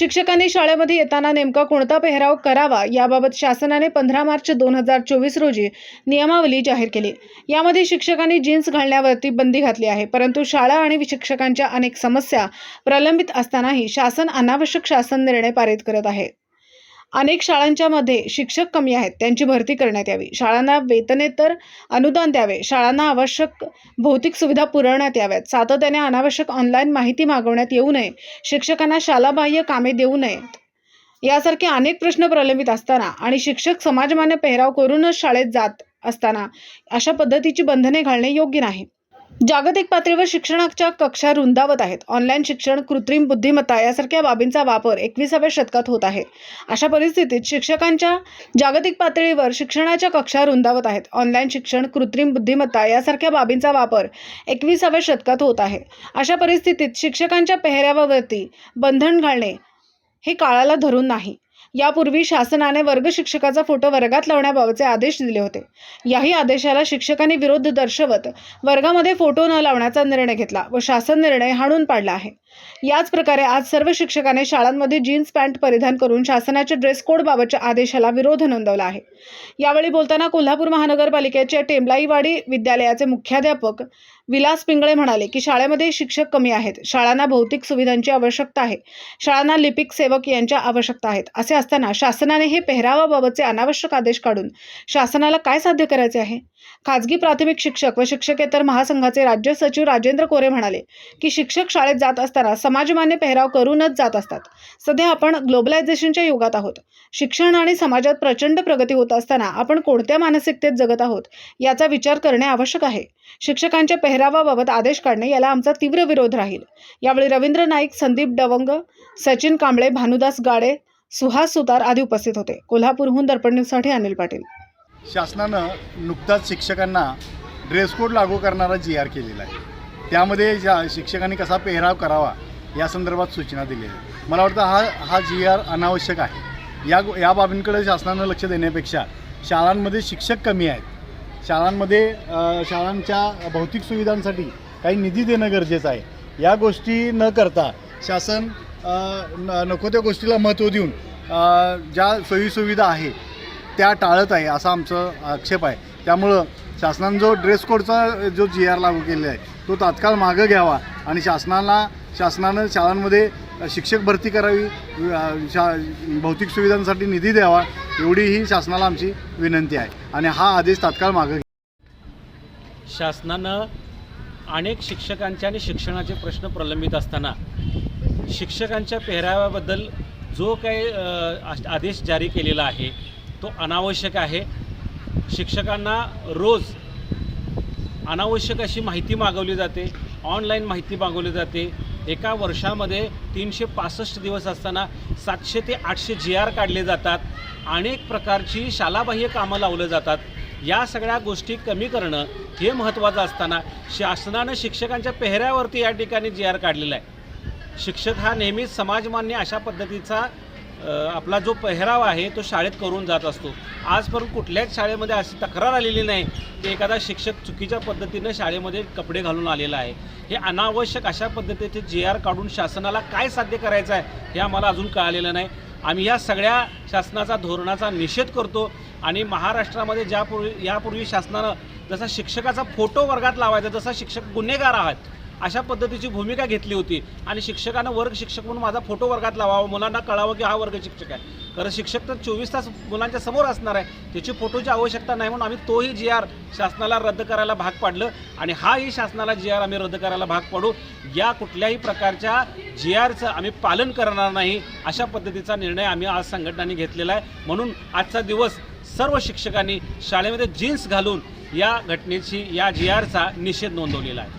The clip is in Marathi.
शिक्षकांनी शाळेमध्ये येताना नेमका कोणता पेहराव करावा याबाबत शासनाने पंधरा मार्च दोन हजार चोवीस रोजी नियमावली जाहीर केली. यामध्ये शिक्षकांनी जीन्स घालण्यावरती बंदी घातली आहे परंतु शाळा आणि शिक्षकांच्या अनेक समस्या प्रलंबित असतानाही शासन अनावश्यक शासन निर्णय पारित करत आहे. अनेक शाळांच्या मध्ये शिक्षक कमी आहेत. त्यांची भरती करण्यात यावी. शाळांना वेतनेतर अनुदान द्यावे. शाळांना आवश्यक भौतिक सुविधा पुरवण्यात याव्यात. सातत्याने अनावश्यक ऑनलाईन माहिती मागवण्यात येऊ नये. शिक्षकांना शालाबाह्य कामे देऊ नयेत. यासारखे अनेक प्रश्न प्रलंबित असताना आणि शिक्षक समाजमान्य पेहराव करूनच शाळेत जात असताना अशा पद्धतीची बंधने घालणे योग्य नाही. जागतिक पातळीवर शिक्षणाच्या कक्षा रुंदावत आहेत. ऑनलाईन शिक्षण कृत्रिम बुद्धिमत्ता यासारख्या बाबींचा वापर एकविसाव्या शतकात होत आहे. अशा परिस्थितीत शिक्षकांच्या जागतिक पातळीवर शिक्षणाच्या कक्षा रुंदावत आहेत. ऑनलाईन शिक्षण कृत्रिम बुद्धिमत्ता यासारख्या बाबींचा वापर एकविसाव्या शतकात होत आहे. अशा परिस्थितीत शिक्षकांच्या पेहऱ्यावरती बंधन घालणे हे काळाला धरून नाही. यापूर्वी शासनाने वर्ग शिक्षकाचा फोटो वर्गात लावण्याबाबतचे आदेश दिले होते. याही आदेशाला शिक्षकांनी विरोध दर्शवत वर्गामध्ये फोटो न लावण्याचा निर्णय घेतला व शासन निर्णय हाणून पाडला आहे. याच प्रकारे आज सर्व शिक्षकांनी शाळांमध्ये जीन्स पॅन्ट परिधान करून शासनाच्या ड्रेस कोड बाबतच्या आदेशाला विरोध नोंदवला आहे. यावेळी बोलताना कोल्हापूर महानगरपालिकेच्या टेंबलाईवाडी विद्यालयाचे मुख्याध्यापक विलास पिंगळे म्हणाले की शाळेमध्ये शिक्षक कमी आहेत. शाळांना भौतिक सुविधांची आवश्यकता आहे. शाळांना लिपिक सेवक यांच्या आवश्यकता आहेत. असे असताना शासनाने हे पेहरावाबाबतचे अनावश्यक आदेश काढून शासनाला काय साध्य करायचे आहे? खाजगी प्राथमिक शिक्षक व शिक्षकेतर महासंघाचे राज्य सचिव राजेंद्र कोरे म्हणाले की शिक्षक शाळेत जात असताना समाजमान्य पेहराव करूनच जात असतात. सध्या आपण ग्लोबलायझेशनच्या युगात आहोत. शिक्षण आणि समाजात प्रचंड प्रगती होत असताना आपण कोणत्या मानसिकतेत जगत आहोत याचा विचार करणे आवश्यक आहे. शिक्षकांच्या पेहरावाबाबत आदेश काढणे याला आमचा तीव्र विरोध राहील. यावेळी रवींद्र नाईक संदीप डवंग सचिन कांबळे भानुदास गाडे सुहास सुतार आदी उपस्थित होते. कोल्हापूरहून दर्पण न्यूजसाठी अनिल पाटील. शासनानं नुकताच शिक्षकांना ड्रेस कोड लागू करणारा जी आर केलेला आहे. त्यामध्ये ज्या शिक्षकांनी कसा पेहराव करावा या संदर्भात सूचना दिलेल्या आहेत. मला वाटतं हा हा जी आर अनावश्यक आहे. या या बाबींकडे शासनानं लक्ष देण्यापेक्षा शाळांमध्ये शिक्षक कमी आहेत. शाळांमध्ये शाळांच्या भौतिक सुविधांसाठी काही निधी देणं गरजेचं आहे. या गोष्टी न करता शासन नको त्या गोष्टीला महत्त्व देऊन ज्या सोयीसुविधा आहे त्या टाळत आहे असा आमचं आक्षेप आहे. त्यामुळं शासनानं जो ड्रेस कोडचा जो जी आर लागू केलेला आहे तो तात्काळ मागं घ्यावा आणि शासनाला शासनानं शाळांमध्ये शिक्षक भरती करावी शा भौतिक सुविधांसाठी निधी द्यावा एवढी ही शासनाला आमची विनंती आहे. आणि हा आदेश तात्काळ मागं घ्या. शासनानं अनेक शिक्षकांचे आणि शिक्षणाचे प्रश्न प्रलंबित असताना शिक्षकांच्या पेहराव्याबद्दल जो काही आदेश जारी केलेला आहे तो अनावश्यक आहे. शिक्षकांना रोज अनावश्यक अशी माहिती मागवली जाते ऑनलाईन माहिती मागवली जाते. एका वर्षामध्ये तीनशे पासष्ट दिवस असताना सातशे ते आठशे जी आर काढले जातात. अनेक प्रकारची शालाबाह्य कामं लावलं जातात. या सगळ्या गोष्टी कमी करणं हे महत्त्वाचं असताना शासनानं शिक्षकांच्या पेहऱ्यावरती या ठिकाणी जी आर काढलेला आहे. शिक्षक हा नेहमीच समाजमान्य अशा पद्धतीचा आपला जो पेहराव आहे तो शाळेत करून जात असतो. आजपर्यंत कुठल्याच शाळेमध्ये अशी तक्रार आलेली नाही की एखादा शिक्षक चुकीच्या पद्धतीनं शाळेमध्ये कपडे घालून आलेला आहे. हे अनावश्यक अशा पद्धतीचे जे आर काढून शासनाला काय साध्य करायचं आहे हे आम्हाला अजून कळालेलं नाही. आम्ही या सगळ्या शासनाचा धोरणाचा निषेध करतो आणि महाराष्ट्रामध्ये ज्यापूर्वी यापूर्वी शासनानं जसा शिक्षकाचा फोटो वर्गात लावायचा जसा शिक्षक गुन्हेगार आहात. अशा पद्धतीची भूमिका घेतली होती. आणि शिक्षकानं वर्ग शिक्षक म्हणून माझा फोटो वर्गात लावावा. मुलांना कळावं की हा वर्ग शिक्षक आहे. कारण शिक्षक तर चोवीस तास मुलांच्या समोर असणार आहे. त्याची फोटोची आवश्यकता नाही म्हणून आम्ही तोही जी आर शासनाला रद्द करायला भाग पाडलं. आणि हाही शासनाला जी आर आम्ही रद्द करायला भाग पाडू. या कुठल्याही प्रकारच्या जी आरचं आम्ही पालन करणार नाही. अशा पद्धतीचा निर्णय आम्ही आज संघटनांनी घेतलेला आहे. म्हणून आजचा दिवस सर्व शिक्षकांनी शाळेमध्ये जीन्स घालून या घटनेची या जी आरचा निषेध नोंदवलेला आहे.